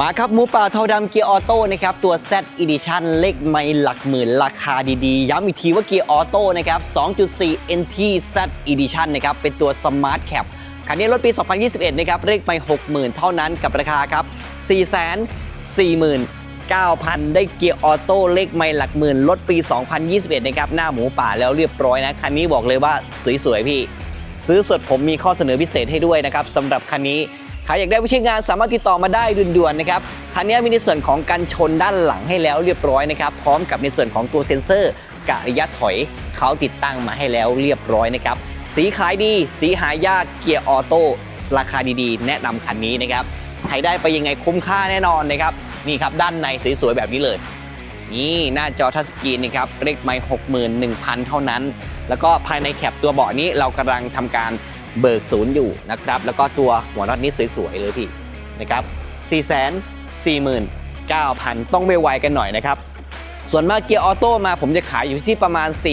มาครับหมูป่าเทาดำเกียร์ออโต้นะครับตัว Z Edition เลขไม่หลักหมื่นราคาดีๆ ย้ำอีกทีว่าเกียร์ออโต้นะครับ 2.4 NT Z Edition นะครับเป็นตัว Smart Cap คันนี้รถปี 2021 นะครับเลขไม่60,000 เท่านั้นกับราคาครับ 449,000 ได้เกียร์ออโต้เลขไม่หลักหมื่น รถปี 2021 นะครับ หน้าหมูป่าแล้วเรียบร้อยนะ คันนี้บอกเลยว่าสวยๆพี่ ซื้อสดผมมีข้อเสนอพิเศษให้ด้วยนะครับสำหรับคันนี้ ใครอยากได้วิชางานสามารถติดต่อมาได้ด่วนๆนะครับคันนี้มีในส่วนของกันชนด้านหลังให้แล้วเรียบร้อยนะครับพร้อมกับในส่วนของตัวเซ็นเซอร์กะระยะถอยเขาติดตั้งมาให้แล้วเรียบร้อยนะครับสีขายดี สีหายากเกียร์ออโต้ราคาดีๆ แนะนำคันนี้นะครับใครได้ไปยังไงคุ้มค่าแน่นอนนะครับนี่ครับด้านในสวยๆแบบนี้เลยนี่หน้าจอทัชสกรีนนะครับเลขไมค์61,000เท่านั้น แล้วก็ภายในแคปตัวเบาะนี้เรากำลังทำการ เบิกศูนย์อยู่นะครับ แล้วก็ตัวหัวน็อตนี้สวยๆเลยพี่นะครับ 449,000 ต้องไวกันหน่อยนะครับ ส่วนมากเกียร์ออโต้มาผมจะขายอยู่ที่ประมาณ 4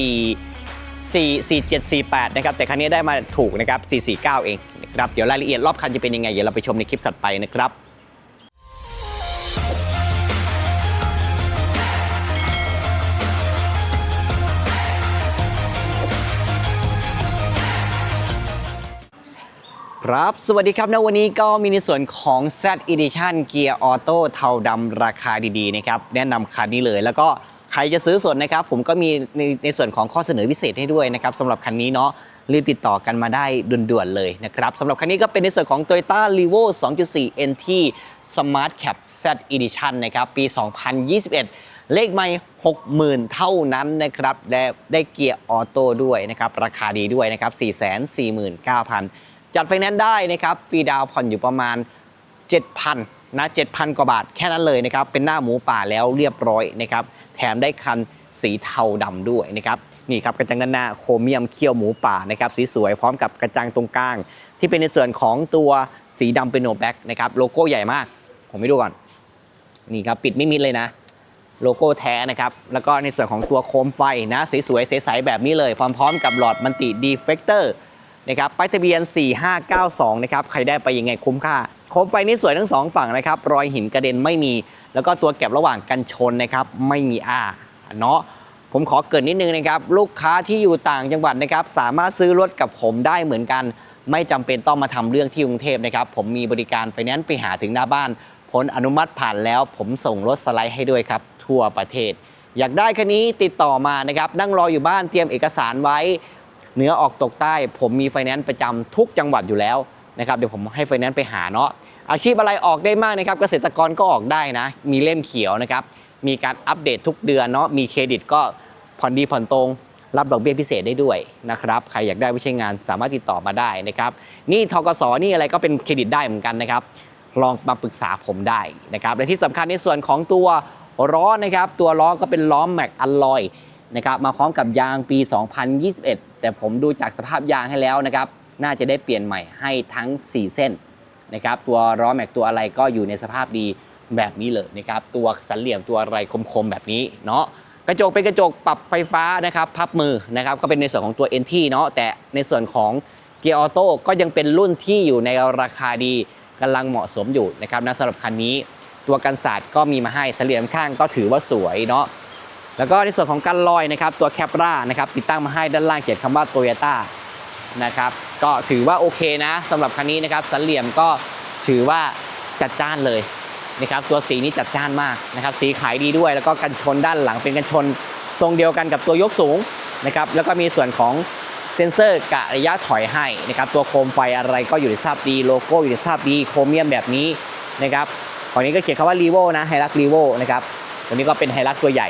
4 4 7 4 8 นะครับ แต่คันนี้ได้มาถูกนะครับ 449 เองนะครับ เดี๋ยวรายละเอียดรอบคันจะเป็นยังไง เดี๋ยวเราไปชมในคลิปถัดไปนะครับ ครับ สวัสดีครับนะวันนี้ก็มีในส่วนของ Z Edition เกียร์ออโต้เทาดำราคาดีๆนะครับ แนะนำคันนี้เลย แล้วก็ใครจะซื้อสดนะครับ ผมก็มีในในส่วนของข้อเสนอพิเศษให้ด้วยนะครับสำหรับคันนี้เนาะรีบติดต่อกันมาได้ด่วนๆเลยนะครับสำหรับคันนี้ก็เป็นในส่วนของ Toyota r e v o 2.4 NT Smart Cap Z Edition นะครับ ปี 2021 เลขไม่60,000 เท่านั้นนะครับ และได้เกียร์ออโต้ด้วยนะครับ ราคาดีด้วยนะครับ 449,000 จัดไฟแนนซ์ได้นะครับฟรีดาวผ่อนอยู่ประมาณ 7,000นะ7,000 กว่าบาทแค่นั้นเลยนะครับเป็นหน้าหมูป่าแล้วเรียบร้อยนะครับแถมได้คันสีเทาดำด้วยนะครับนี่ครับกระจังด้านหน้าโครเมียมเขี้ยวหมูป่านะครับสีสวยพร้อมกับกระจังตรงกลาง ที่เป็นในส่วนของตัวสีดำเป็นโนแบ็กนะครับโลโก้ใหญ่มาก ผมให้ดูก่อน นี่ครับปิดไม่มิดเลยนะโลโก้แท้นะครับ แล้วก็ในส่วนของตัวโคมไฟนะสวยๆใสๆแบบนี้เลย พร้อมๆกับหลอดมันติดีเฟกเตอร์ นะครับป้ายทะเบียน 4592 นะครับ ใครได้ไปยังไงคุ้มค่าโคมไฟนี่สวยทั้งสองฝั่งนะครับ รอยหินกระเด็นไม่มี แล้วก็ตัวแก็บระหว่างกันชนนะครับ ไม่มีอ้าเนาะ ผมขอเกรินนิดนึงนะครับ ลูกค้าที่อยู่ต่างจังหวัดนะครับ สามารถซื้อรถกับผมได้เหมือนกัน ไม่จำเป็นต้องมาทำเรื่องที่กรุงเทพนะครับ ผมมีบริการไฟแนนซ์ไปหาถึงหน้าบ้าน ผลอนุมัติผ่านแล้ว ผมส่งรถสไลด์ให้ด้วยครับ ทั่วประเทศ อยากได้คันนี้ติดต่อมานะครับ นั่งรออยู่บ้านเตรียมเอกสารไว้ เหนือออกตกใต้ ผมมีไฟแนนซ์ประจำทุกจังหวัดอยู่แล้วนะครับเดี๋ยวผมให้ไฟแนนซ์ไปหาเนาะอาชีพอะไรออกได้มากนะครับ เกษตรกรก็ออกได้นะ มีเล่มเขียวนะครับ มีการอัปเดตทุกเดือนเนาะมีเครดิตก็ผ่อนดีผ่อนตรง รับดอกเบี้ยพิเศษได้ด้วยนะครับใครอยากได้วิชางานสามารถติดต่อมาได้นะครับนี่ทกสนี่อะไรก็เป็นเครดิตได้เหมือนกันนะครับลองมาปรึกษาผมได้นะครับและที่สำคัญในส่วนของตัวล้อนะครับตัวล้อก็เป็นล้อแม็กอลลอย นะครับมาพร้อมกับยางปี 2021 แต่ผมดูจากสภาพยางให้แล้วนะครับน่าจะได้เปลี่ยนใหม่ให้ทั้ง 4 เส้นนะครับตัวล้อแม็กตัวอะไรก็อยู่ในสภาพดีแบบนี้เลยนะครับตัวสันเหลี่ยมตัวอะไรคมๆแบบนี้เนาะกระจกเป็นกระจกปรับไฟฟ้านะครับพับมือนะครับก็เป็นในส่วนของตัว NT เนาะแต่ในส่วนของเกียร์ออโต้ก็ยังเป็นรุ่นที่อยู่ในราคาดีกำลังเหมาะสมอยู่นะครับนะสำหรับคันนี้ ตัวกันศาสตร์ก็มีมาให้เสลี่ยมข้างก็ถือว่าสวยเนาะ แล้วก็ในส่วนของกันลอยนะครับตัวแคปรานะครับติดตั้งมาให้ด้านล่างเขียนคำว่าโตโยต้านะครับก็ถือว่าโอเคนะสำหรับคันนี้นะครับสันเหลี่ยมก็ถือว่าจัดจ้านเลยนะครับตัวสีนี้จัดจ้านมากนะครับสีขายดีด้วย แล้วก็กันชนด้านหลังเป็นกันชนทรงเดียวกันกับตัวยกสูงนะครับแล้วก็มีส่วนของเซ็นเซอร์กะระยะถอยให้นะครับตัวโคมไฟอะไรก็อยู่ในสภาพดีโลโก้อยู่ในสภาพดีโครเมียมแบบนี้นะครับฝั่งนี้ก็เขียนคำว่า r e v o นะไฮรัก r e v o นะครับตัวนี้ก็เป็นไฮรักตัวใหญ่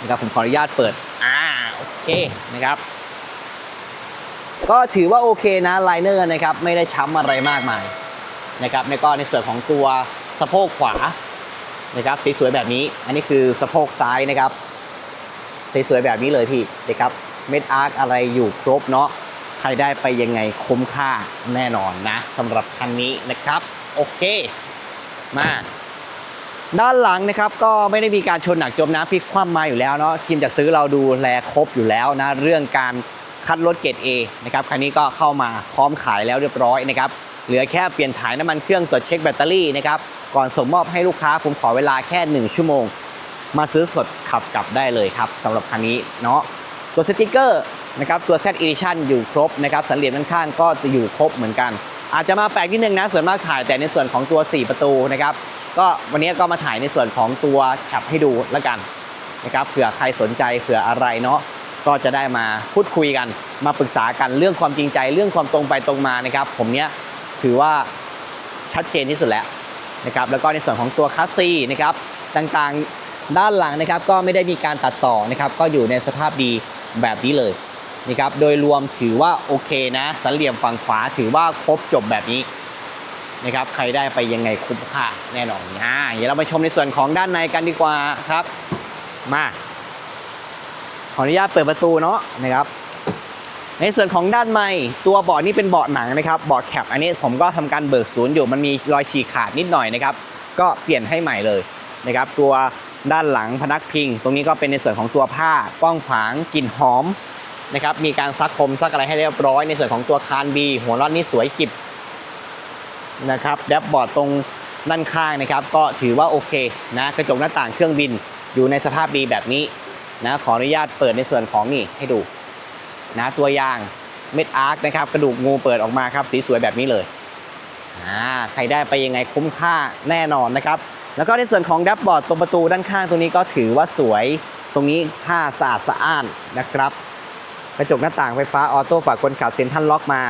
นะครับผมขออนุญาตเปิดอ่าโอเคนะครับ ก็ถือว่าโอเคนะไลเนอร์นะครับไม่ได้ช้ำอะไรมากมายนะครับแล้วก็ในส่วนของตัวสะโพกขวานะครับสีสวยแบบนี้ อันนี้คือสะโพกซ้ายนะครับสีสวยแบบนี้เลยพี่นะครับเม็ดอาร์คอะไรอยู่ครบเนาะใครได้ไปยังไงคุ้มค่าแน่นอนนะสำหรับคันนี้นะครับ โอเค มา ด้านหลังนะครับก็ไม่ได้มีการชนหนักจมน้ำพลิกคว่ำมาอยู่แล้วเนาะทีมจะซื้อเราดูแลครบอยู่แล้วนะเรื่องการคัดรถเกรด A นะครับคันนี้ก็เข้ามาพร้อมขายแล้วเรียบร้อยนะครับเหลือแค่เปลี่ยนถ่ายน้ำมันเครื่องตรวจเช็คแบตเตอรี่นะครับก่อนส่งมอบให้ลูกค้าผมขอเวลาแค่ 1 ชั่วโมง มาซื้อสดขับกลับได้เลยครับสำหรับคันนี้เนาะตัวสติกเกอร์นะครับตัว Z Edition อยู่ครบนะครับสันเหลี่ยมด้านข้างก็จะอยู่ครบเหมือนกัน อาจจะมาแปลกนิดนึงนะส่วนมากถ่ายแต่ในส่วนของตัว 4 ประตูนะครับ ก็วันนี้ก็มาถ่ายในส่วนของตัวแคปให้ดูแล้วกันนะครับเผื่อใครสนใจเผื่ออะไรเนาะก็จะได้มาพูดคุยกัน มาปรึกษากันเรื่องความจริงใจ เรื่องความตรงไปตรงมานะครับ ผมเนี้ยถือว่าชัดเจนที่สุดแล้วนะครับแล้วก็ในส่วนของตัวคัสซีนะครับต่างๆด้านหลังนะครับก็ไม่ได้มีการตัดต่อนะครับก็อยู่ในสภาพดีแบบนี้เลยนะครับโดยรวมถือว่าโอเคนะสันเหลี่ยมฝั่งขวาถือว่าครบจบแบบนี้ นะครับใครได้ไปยังไงคุ้มค่าแน่นอนนะเดี๋ยวเราไปชมในส่วนของด้านในกันดีกว่าครับ มาขออนุญาตเปิดประตูเนาะนะครับ ในส่วนของด้านในตัวเบาะนี่เป็นเบาะหนังนะครับเบาะแคปอันนี้ผมก็ทำการเบิกศูนย์อยู่มันมีรอยฉีกขาดนิดหน่อยนะครับ ก็เปลี่ยนให้ใหม่เลยนะครับ ตัวด้านหลังพนักพิง ตรงนี้ก็เป็นในส่วนของตัวผ้ากว้างขวางกลิ่นหอมนะครับ มีการซักคมซักอะไรให้เรียบร้อย ในส่วนของตัวคานบีหัวน็อตนี่สวยกิบ นะครับแดบบอร์ดตรงด้านข้างนะครับ ก็ถือว่าโอเคนะกระจกหน้าต่างเครื่องบินอยู่ในสภาพดีแบบนี้นะขออนุญาตเปิดในส่วนของนี่ให้ดูนะตัวยางเม็ดอาร์คนะครับกระดูกงูเปิดออกมาครับสีสวยแบบนี้เลยอ่าใครได้ไปยังไงคุ้มค่าแน่นอนนะครับ แล้วก็ในส่วนของดับบอร์ดตรงประตูด้านข้างตรงนี้ก็ถือว่าสวยตรงนี้ผ้าสะอาดสะอ้านนะครับ กระจกหน้าต่างไฟฟ้าออโต้ฝากคนขับเซ็นทรัลล็อกมา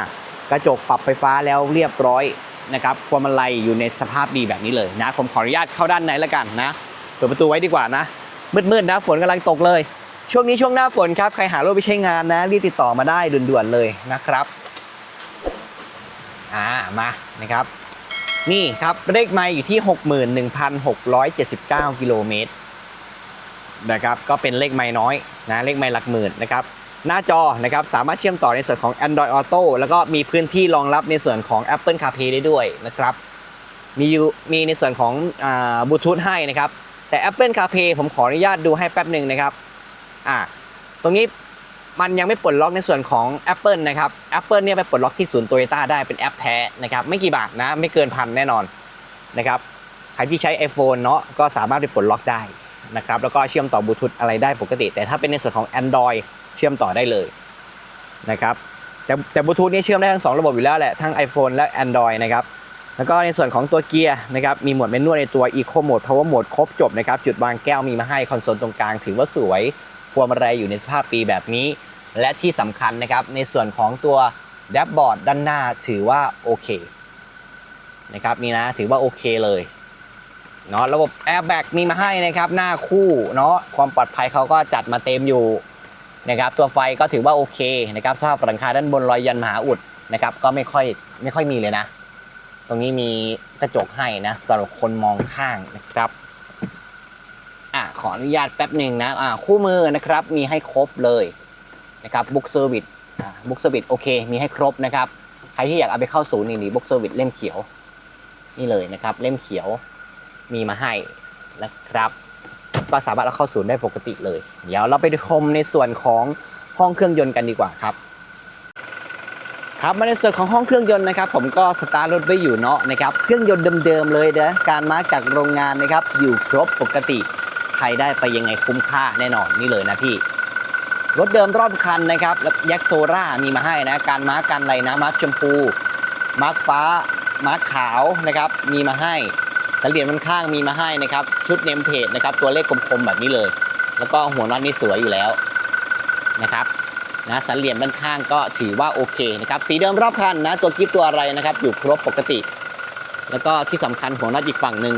กระจกปรับไฟฟ้าแล้วเรียบร้อย นะครับพวงมาลัยอยู่ในสภาพดีแบบนี้เลยนะ ผมขออนุญาตเข้าด้านในแล้วกันนะ เปิดประตูไว้ดีกว่านะ มืดๆนะฝนกำลังตกเลย ช่วงนี้ช่วงหน้าฝนครับ ใครหารถไปใช้งานนะ รีบติดต่อมาได้ด่วนๆเลยนะครับ อ่า มานะครับ นี่ครับเลขไมล์อยู่ที่ 61,679 กิโลเมตรนะครับ ก็เป็นเลขไมล์น้อยนะ เลขไมล์หลักหมื่นนะครับ หน้าจอนะครับสามารถเชื่อมต่อในส่วนของ Android Auto แล้วก็มีพื้นที่รองรับในส่วนของ Apple CarPlay ได้ด้วยนะครับมีมีในส่วนของบลูทูธให้นะครับแต่ Apple CarPlay ผมขออนุญาตดูให้แป๊บหนึ่งนะครับอ่าตรงนี้มันยังไม่ปลดล็อกในส่วนของ Apple นะครับ Apple เนี่ยไปปลดล็อกที่ศูนย์โตโยต้าได้เป็นแอปแท้นะครับไม่กี่บาทนะไม่เกินพันแน่นอนนะครับใครที่ใช้ iPhone เนาะก็สามารถไปปลดล็อกได้นะครับแล้วก็เชื่อมต่อบลูทูธอะไรได้ปกติ แต่ถ้าเป็นในส่วนของ Android เชื่อมต่อได้เลยนะครับแต่แต่บลูทูธนี่เชื่อมได้ทั้งสองระบบอยู่แล้วแหละทั้ง iPhone และ Android นะครับแล้วก็ในส่วนของตัวเกียร์นะครับมีโหมดเมนนวลในตัว Eco Mode Power Mode ครบจบนะครับจุดวางแก้วมีมาให้คอนโซลตรงกลางถือว่าสวยพวงมาลัยอยู่ในสภาพปีแบบนี้ และที่สำคัญนะครับในส่วนของตัวแดชบอร์ดด้านหน้าถือว่าโอเคนะครับนี่นะถือว่าโอเคเลยเนาะระบบแอร์แบ็กมีมาให้นะครับหน้าคู่เนาะความปลอดภัยเขาก็จัดมาเต็มอยู่ นะครับตัวไฟก็ถือว่าโอเคนะครับสภาพหลังคาด้านบนรอยยันมหาอุดนะครับก็ไม่ค่อยไม่ค่อยมีเลยนะ ตรงนี้มีกระจกให้นะสำหรับคนมองข้างนะครับอะขออนุญาตแป๊บหนึ่งนะอ่าคู่มือนะครับมีให้ครบเลยนะครับบุ๊กเซอร์วิสอ่าบุ๊กเซอร์วิสโอเค มีให้ครบนะครับใครที่อยากเอาไปเข้าศูนย์นี่นี่บุ๊กเซอร์วิสเล่มเขียว นี่เลยนะครับ เล่มเขียวมีมาให้นะครับ ก็สามารถเอาเข้าศูนย์ได้ปกติเลย เดี๋ยวเราไปชมในส่วนของห้องเครื่องยนต์กันดีกว่าครับครับมาในส่วนของห้องเครื่องยนต์นะครับ ผมก็สตาร์ทรถไว้อยู่เนาะนะครับเครื่องยนต์เดิมๆเลยนะการมาจากโรงงานนะครับ อยู่ครบปกติใครได้ไปยังไงคุ้มค่าแน่นอนนี่เลยนะพี่รถเดิมรอบคันนะครับแล้วแยกโซล่ามีมาให้นะการมาร์กกันอะไรนะมาร์กชมพูมาร์กฟ้ามาร์กขาวนะครับมีมาให้ สันเหรียญมันข้างมีมาให้นะครับ ชุดเนมเพจนะครับ ตัวเลขกลมๆแบบนี้เลย แล้วก็หัวน็อตนี่สวยอยู่แล้วนะครับนะสันเหลี่ยมด้านข้างก็ถือว่าโอเคนะครับสีเดิมรอบคันนะตัวกิฟตัวอะไรนะครับ อยู่ครบปกติ แล้วก็ที่สำคัญหัวน็อตอีกฝั่งหนึ่ง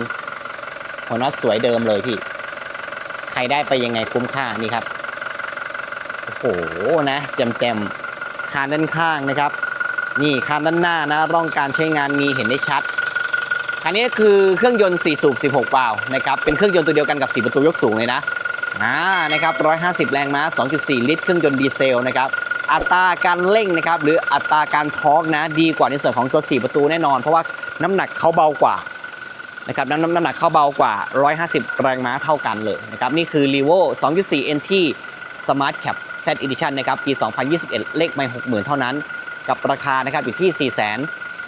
หัวน็อตสวยเดิมเลยพี่ ใครได้ไปยังไงคุ้มค่านี่ครับโอ้โหนะเต็มเต็มๆคานด้านข้างนะครับ นี่คานด้านหน้านะร่องการใช้งานมีเห็นได้ชัด คันนี้คือเครื่องยนต์ 4 สูบ 16 วาล์วนะครับ เป็นเครื่องยนต์ตัวเดียวกันกับ 4 ประตูยกสูงเลยนะอ่านะครับ 150 แรงม้า 2.4 ลิตร เครื่องยนต์ดีเซลนะครับ อัตราการเร่งนะครับ หรืออัตราการทอร์กนะ ดีกว่าในส่วนของตัว 4 ประตูแน่นอน เพราะว่าน้ำหนักเขาเบากว่านะครับน้ำน้ำหนักเขาเบากว่า 150 แรงม้าเท่ากันเลยนะครับ นี่คือ r e v o 2.4 NT Smart Cap Z Edition นะครับ ปี 2021 เลขไม่ 60,000 เท่านั้น กับราคานะครับอยู่ที่ 4 4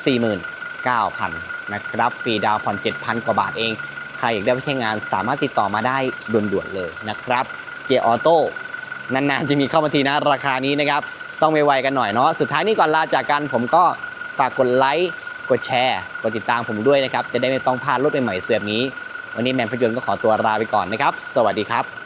9 0 0 9,000 นะครับฟรีดาวน์ผ่อน7,000 กว่าบาทเอง ใครอยากได้ไปใช้งานสามารถติดต่อมาได้ด่วนๆเลยนะครับเกียร์ออโต้นานๆจะมีเข้ามาทีนะราคานี้นะครับ ต้องไวๆกันหน่อยเนาะสุดท้ายนี้ก่อนลาจากกันผมก็ฝากกดไลค์กดแชร์กดติดตามผมด้วยนะครับ จะได้ไม่ต้องพลาดรถใหม่ๆเสียบนี้ วันนี้แมนพยนต์ก็ขอตัวลาไปก่อนนะครับ สวัสดีครับ